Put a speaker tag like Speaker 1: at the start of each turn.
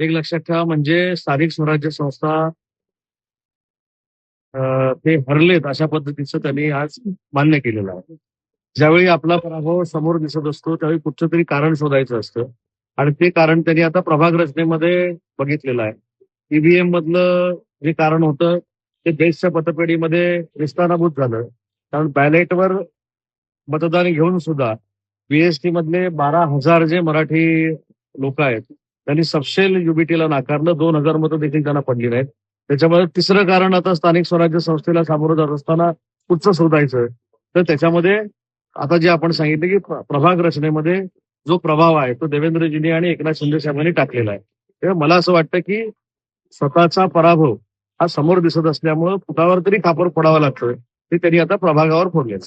Speaker 1: एक लक्षात ठेवा म्हणजे स्थानिक स्वराज्य संस्था ते हरलेत अशा पद्धतीचं त्यांनी आज मान्य केलेलं आहे. ज्यावेळी आपला पराभव समोर दिसत असतो त्यावेळी कुठचं तरी कारण शोधायचं असतं. आणि ते कारण त्यांनी आता प्रभाग रचनेमध्ये बघितलेलं आहे. ईव्हीएम मधलं जे कारण होतं ते बेस्टच्या मतपेढीमध्ये निस्तानाभूत झालं. कारण बॅलेटवर मतदान घेऊन सुद्धा बीएसटी मधले बारा हजार जे मराठी लोक आहेत त्यांनी सबशेल युबीटीला नाकारलं. दोन हजार मतं देखील त्यांना पडली नाहीत त्याच्यामध्ये तिसरं कारण आता स्थानिक स्वराज्य संस्थेला सामोरं जात असताना उच्च शोधायचं तर त्याच्यामध्ये आता जे आपण सांगितलं की प्रभाग रचनेमध्ये जो प्रभाव आहे तो देवेंद्रजींनी आणि एकनाथ शिंदे साहेबांनी टाकलेला आहे. तेव्हा मला असं वाटतं की स्वतःचा पराभव हा समोर दिसत असल्यामुळं फुटावर तरी खापर फोडावा लागतोय. ते त्यांनी आता प्रभागावर फोडले